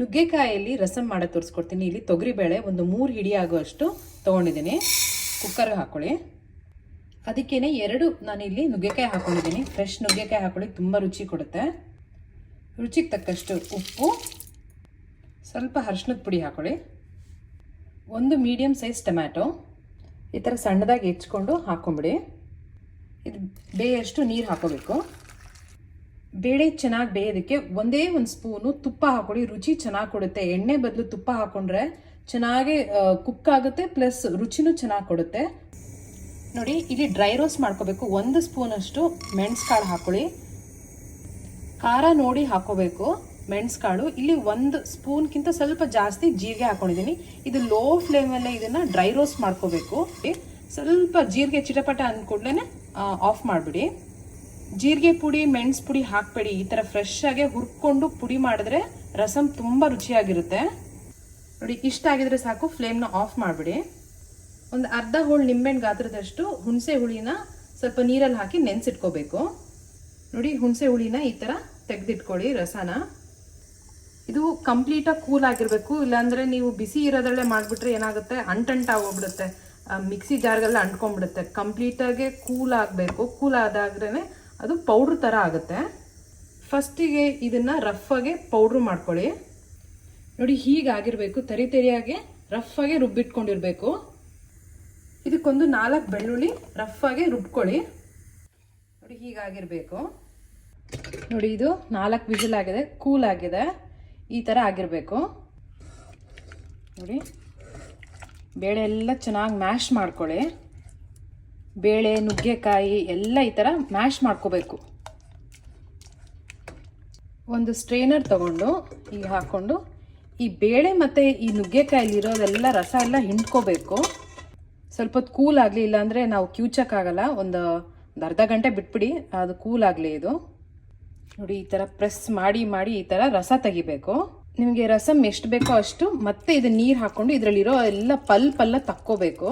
ನುಗ್ಗೆಕಾಯಲ್ಲಿ ರಸಂ ಮಾಡೋದು ತೋರಿಸ್ಕೊಡ್ತೀನಿ. ಇಲ್ಲಿ ತೊಗರಿಬೇಳೆ ಒಂದು ಮೂರು ಹಿಡಿ ಆಗುವಷ್ಟು ತೊಗೊಂಡಿದ್ದೀನಿ. ಕುಕ್ಕರ್ಗೆ ಹಾಕೊಳ್ಳಿ. ಅದಕ್ಕೇನೆ ಎರಡು ನಾನಿಲ್ಲಿ ನುಗ್ಗೆಕಾಯಿ ಹಾಕೊಂಡಿದ್ದೀನಿ. ಫ್ರೆಶ್ ನುಗ್ಗೆಕಾಯಿ ಹಾಕೊಳ್ಳಿ ತುಂಬ ರುಚಿ ಕೊಡುತ್ತೆ. ರುಚಿಗೆ ತಕ್ಕಷ್ಟು ಉಪ್ಪು. ಸ್ವಲ್ಪ ಅರ್ಶಿನದ ಪುಡಿ ಹಾಕೊಳ್ಳಿ. ಒಂದು ಮೀಡಿಯಮ್ ಸೈಜ್ ಟೊಮ್ಯಾಟೊ ಈ ಥರ ಸಣ್ಣದಾಗಿ ಹೆಚ್ಕೊಂಡು ಹಾಕ್ಕೊಂಬಿಡಿ ಇದು ಬೇಯಷ್ಟು ನೀರು ಹಾಕೋಬೇಕು. ಬೇಳೆ ಚೆನ್ನಾಗಿ ಬೇಯೋದಕ್ಕೆ ಒಂದೇ ಒಂದು ಸ್ಪೂನು ತುಪ್ಪ ಹಾಕೊಳ್ಳಿ ರುಚಿ ಚೆನ್ನಾಗಿ ಕೊಡುತ್ತೆ. ಎಣ್ಣೆ ಬದಲು ತುಪ್ಪ ಹಾಕೊಂಡ್ರೆ ಚೆನ್ನಾಗಿ ಕುಕ್ ಆಗುತ್ತೆ, ಪ್ಲಸ್ ರುಚಿನೂ ಚೆನ್ನಾಗಿ ಕೊಡುತ್ತೆ. ನೋಡಿ, ಇಲ್ಲಿ ಡ್ರೈ ರೋಸ್ಟ್ ಮಾಡ್ಕೋಬೇಕು. ಒಂದು ಸ್ಪೂನಷ್ಟು ಮೆಣಸ್ಕಾಳು ಹಾಕೊಳ್ಳಿ ಖಾರ ನೋಡಿ ಹಾಕೋಬೇಕು ಮೆಣಸ್ಕಾಳು. ಇಲ್ಲಿ ಒಂದು ಸ್ಪೂನ್ಗಿಂತ ಸ್ವಲ್ಪ ಜಾಸ್ತಿ ಜೀರಿಗೆ ಹಾಕೊಂಡಿದ್ದೀನಿ. ಇದು ಲೋ ಫ್ಲೇಮಲ್ಲೇ ಇದನ್ನು ಡ್ರೈ ರೋಸ್ಟ್ ಮಾಡ್ಕೋಬೇಕು. ಸ್ವಲ್ಪ ಜೀರಿಗೆ ಚಿಟಪಟ ಅಂದ್ಕೂಡ್ಲೇ ಆಫ್ ಮಾಡಿಬಿಡಿ. ಜೀರಿಗೆ ಪುಡಿ, ಮೆಣಸು ಪುಡಿ ಹಾಕಬೇಡಿ. ಈ ಥರ ಫ್ರೆಶ್ ಆಗಿ ಹುರ್ಕೊಂಡು ಪುಡಿ ಮಾಡಿದ್ರೆ ರಸಮ್ ತುಂಬ ರುಚಿಯಾಗಿರುತ್ತೆ. ನೋಡಿ, ಇಷ್ಟ ಆಗಿದ್ರೆ ಸಾಕು ಫ್ಲೇಮ್ನ ಆಫ್ ಮಾಡಿಬಿಡಿ. ಒಂದು ಅರ್ಧ ಹೋಳು ನಿಂಬೆಹಣ್ಣು ಗಾತ್ರದಷ್ಟು ಹುಣಸೆ ಹುಳಿನ ಸ್ವಲ್ಪ ನೀರಲ್ಲಿ ಹಾಕಿ ನೆನೆಸಿಟ್ಕೋಬೇಕು. ನೋಡಿ, ಹುಣಸೆ ಹುಳಿನ ಈ ಥರ ತೆಗೆದಿಟ್ಕೊಳ್ಳಿ ರಸನ. ಇದು ಕಂಪ್ಲೀಟಾಗಿ ಕೂಲ್ ಆಗಿರಬೇಕು. ಇಲ್ಲಾಂದರೆ ನೀವು ಬಿಸಿ ಇರೋದ್ರಲ್ಲೇ ಮಾಡಿಬಿಟ್ರೆ ಏನಾಗುತ್ತೆ? ಅಂಟಂಟಾಗೋಗ್ಬಿಡುತ್ತೆ ಮಿಕ್ಸಿ ಜಾರ್ಗೆಲ್ಲ ಅಂಟ್ಕೊಂಡ್ಬಿಡುತ್ತೆ. ಕಂಪ್ಲೀಟಾಗೆ ಕೂಲ್ ಆಗಬೇಕು. ಕೂಲ್ ಆದಾಗ್ರೇ ಅದು ಪೌಡ್ರ್ ಥರ ಆಗುತ್ತೆ. ಫಸ್ಟಿಗೆ ಇದನ್ನು ರಫಾಗೆ ಪೌಡ್ರ್ ಮಾಡ್ಕೊಳ್ಳಿ. ನೋಡಿ ಹೀಗಾಗಿರಬೇಕು, ತರಿ ತರಿಯಾಗಿ ರಫಾಗೆ ರುಬ್ಬಿಟ್ಕೊಂಡಿರಬೇಕು. ಇದಕ್ಕೊಂದು ನಾಲ್ಕು ಬೆಳ್ಳುಳ್ಳಿ ರಫಾಗೆ ರುಬ್ಕೊಳ್ಳಿ. ನೋಡಿ ಹೀಗಾಗಿರಬೇಕು. ನೋಡಿ ಇದು ನಾಲ್ಕು ವಿಜಲ್ ಆಗಿದೆ ಕೂಲ್ ಆಗಿದೆ. ಈ ಥರ ಆಗಿರಬೇಕು. ನೋಡಿ, ಬೇಳೆ ಎಲ್ಲ ಚೆನ್ನಾಗಿ ಮ್ಯಾಶ್ ಮಾಡ್ಕೊಳ್ಳಿ. ಬೇಳೆ, ನುಗ್ಗೆಕಾಯಿ ಎಲ್ಲ ಈ ಥರ ಮ್ಯಾಶ್ ಮಾಡ್ಕೋಬೇಕು. ಒಂದು ಸ್ಟ್ರೈನರ್ ತಗೊಂಡು ಈಗ ಹಾಕ್ಕೊಂಡು ಈ ಬೇಳೆ ಮತ್ತು ಈ ನುಗ್ಗೆಕಾಯಲ್ಲಿರೋದೆಲ್ಲ ರಸ ಎಲ್ಲ ಹಿಂಡ್ಕೋಬೇಕು. ಸ್ವಲ್ಪ ಹೊತ್ತು ಕೂಲ್ ಆಗಲಿ ಇಲ್ಲಾಂದರೆ ನಾವು ಕ್ಯೂಚಕ್ಕಾಗಲ್ಲ, ಒಂದು ಒಂದು ಅರ್ಧ ಗಂಟೆ ಬಿಟ್ಬಿಡಿ, ಅದು ಕೂಲ್ ಆಗಲಿ ಇದು. ನೋಡಿ, ಈ ಥರ ಪ್ರೆಸ್ ಮಾಡಿ ಮಾಡಿ ಈ ಥರ ರಸ ತೆಗಿಬೇಕು. ನಿಮಗೆ ರಸಮ್ ಎಷ್ಟು ಬೇಕೋ ಅಷ್ಟು ಮತ್ತೆ ಇದು ನೀರು ಹಾಕ್ಕೊಂಡು ಇದರಲ್ಲಿರೋ ಎಲ್ಲ ಪಲ್ಪೆಲ್ಲ ತಕ್ಕೋಬೇಕು.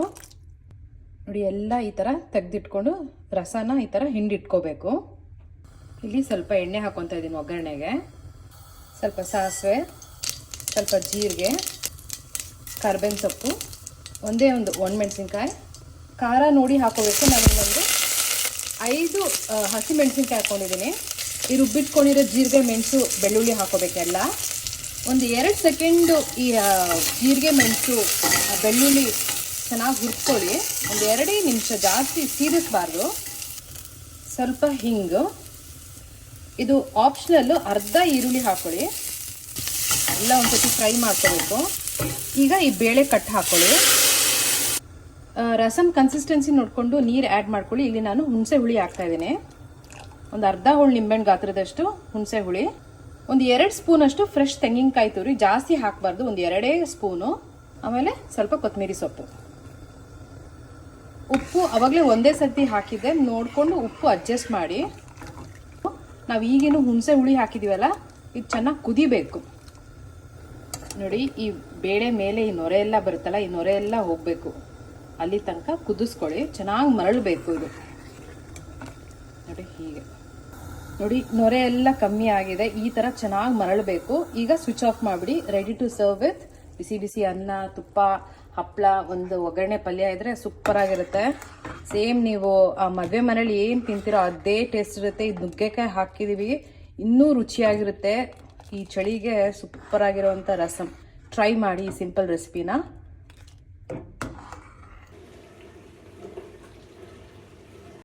ನೋಡಿ, ಎಲ್ಲ ಈ ಥರ ತೆಗೆದಿಟ್ಕೊಂಡು ರಸನ ಈ ಥರ ಹಿಂಡಿಟ್ಕೋಬೇಕು. ಇಲ್ಲಿ ಸ್ವಲ್ಪ ಎಣ್ಣೆ ಹಾಕ್ಕೊತಾ ಇದ್ದೀನಿ ಒಗ್ಗರಣೆಗೆ. ಸ್ವಲ್ಪ ಸಾಸಿವೆ, ಸ್ವಲ್ಪ ಜೀರಿಗೆ, ಕರ್ಬೇವಿನ ಸೊಪ್ಪು, ಒಂದೇ ಒಂದು ಒಣಮೆಣ್ಸಿನ್ಕಾಯಿ. ಖಾರ ನೋಡಿ ಹಾಕೋಬೇಕು. ಒಂದು ಐದು ಹಸಿ ಹಸಿಮೆಣ್ಸಿನ್ಕಾಯಿ ಹಾಕ್ಕೊಂಡಿದ್ದೀನಿ ಈ ರುಬ್ಬಿಟ್ಕೊಂಡಿರೋ ಜೀರಿಗೆ, ಮೆಣಸು, ಬೆಳ್ಳುಳ್ಳಿ ಹಾಕೋಬೇಕೆಲ್ಲ ಒಂದು ಎರಡು ಸೆಕೆಂಡು ಈ ಜೀರಿಗೆ, ಮೆಣಸು ಬೆಳ್ಳುಳ್ಳಿ ಚೆನ್ನಾಗಿ ಹುರ್ಕೊಳ್ಳಿ. ಒಂದು ಎರಡೇ ನಿಮಿಷ ಜಾಸ್ತಿ ಸೀರಿಸಬಾರ್ದು. ಸ್ವಲ್ಪ ಹಿಂಗು. ಇದು ಆಪ್ಷನಲ್ಲು ಅರ್ಧ ಈರುಳ್ಳಿ ಹಾಕೊಳ್ಳಿ. ಎಲ್ಲ ಒಂದ್ಸತಿ ಫ್ರೈ ಮಾಡ್ಕೋಬೇಕು. ಈಗ ಈ ಬೇಳೆ ಕಟ್ ಹಾಕೊಳ್ಳಿ. ಆ, ರಸಮ್ ಕನ್ಸಿಸ್ಟೆನ್ಸಿ ನೋಡಿಕೊಂಡು ನೀರು ಆ್ಯಡ್ ಮಾಡ್ಕೊಳ್ಳಿ. ಇಲ್ಲಿ ನಾನು ಹುಣಸೆ ಹುಳಿ ಹಾಕ್ತಾಯಿದ್ದೀನಿ ಒಂದು ಅರ್ಧ ಹೋಳು ನಿಂಬೆಹಣ್ಣು ಗಾತ್ರದಷ್ಟು ಹುಣಸೆ ಹುಳಿ. ಒಂದು ಎರಡು ಸ್ಪೂನಷ್ಟು ಫ್ರೆಶ್ ತೆಂಗಿನಕಾಯಿ ತುರಿ ಜಾಸ್ತಿ ಹಾಕಬಾರ್ದು. ಒಂದು ಎರಡೇ ಸ್ಪೂನು ಆಮೇಲೆ ಸ್ವಲ್ಪ ಕೊತ್ತಂಬರಿ ಸೊಪ್ಪು. ಉಪ್ಪು ಅವಾಗಲೇ ಒಂದೇ ಸರ್ತಿ ಹಾಕಿದ್ದೆ ನೋಡಿಕೊಂಡು ಉಪ್ಪು ಅಡ್ಜಸ್ಟ್ ಮಾಡಿ. ನಾವು ಈಗೇನು ಹುಣಸೆ ಹುಳಿ ಹಾಕಿದ್ದೀವಲ್ಲ ಇದು ಚೆನ್ನಾಗಿ ಕುದಿಬೇಕು. ನೋಡಿ, ಈ ಬೇಳೆ ಮೇಲೆ ಈ ನೊರೆ ಎಲ್ಲ ಬರುತ್ತಲ್ಲ, ಈ ನೊರೆ ಎಲ್ಲ ಹೋಗಬೇಕು. ಅಲ್ಲಿ ತನಕ ಕುದಿಸ್ಕೊಳ್ಳಿ, ಚೆನ್ನಾಗಿ ಮರಳಬೇಕು ಇದು. ನೋಡಿ, ಹೀಗೆ. ನೋಡಿ, ನೊರೆ ಎಲ್ಲ ಕಮ್ಮಿ ಆಗಿದೆ, ಈ ಥರ ಚೆನ್ನಾಗಿ ಮರಳಬೇಕು. ಈಗ ಸ್ವಿಚ್ ಆಫ್ ಮಾಡಿಬಿಡಿ ರೆಡಿ ಟು ಸರ್ವ್ ವಿತ್ ಬಿಸಿ ಬಿಸಿ ಅನ್ನ, ತುಪ್ಪ ಹಪ್ಪಳ ಒಂದು ಒಗ್ಗರಣೆ ಪಲ್ಯ ಇದ್ರೆ ಸೂಪರ್ ಆಗಿರುತ್ತೆ. ಸೇಮ್ ನೀವು ಆ ಮದುವೆ ಮನೇಲಿ ಏನು ತಿಂತೀರೋ ಅದೇ ಟೇಸ್ಟ್ ಇರುತ್ತೆ. ಇದು ನುಗ್ಗೆಕಾಯಿ ಹಾಕಿದೀವಿ. ಇನ್ನೂ ರುಚಿಯಾಗಿರುತ್ತೆ. ಈ ಚಳಿಗೆ ಸೂಪರ್ ಆಗಿರುವಂಥ ರಸಮ್ ಟ್ರೈ ಮಾಡಿ ಈ ಸಿಂಪಲ್ ರೆಸಿಪಿನ